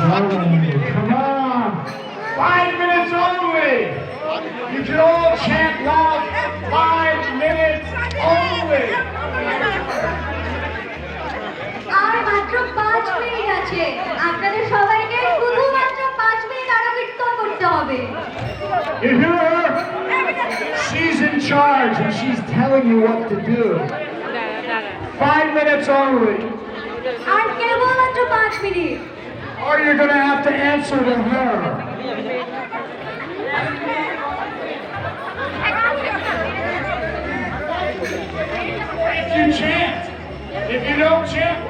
Come on. Five minutes only. You can all chant loud. Five minutes only. আর মাত্র পাঁচ minute আছে আপনাদের সবাইকে শুধুমাত্র পাঁচ মিনিট আরও কীর্তন করতে হবে She's in charge and she's telling you what to do. Five minutes only. আর to পাঁচ minute or you're going to have to answer to her. If you chant, if you don't chant,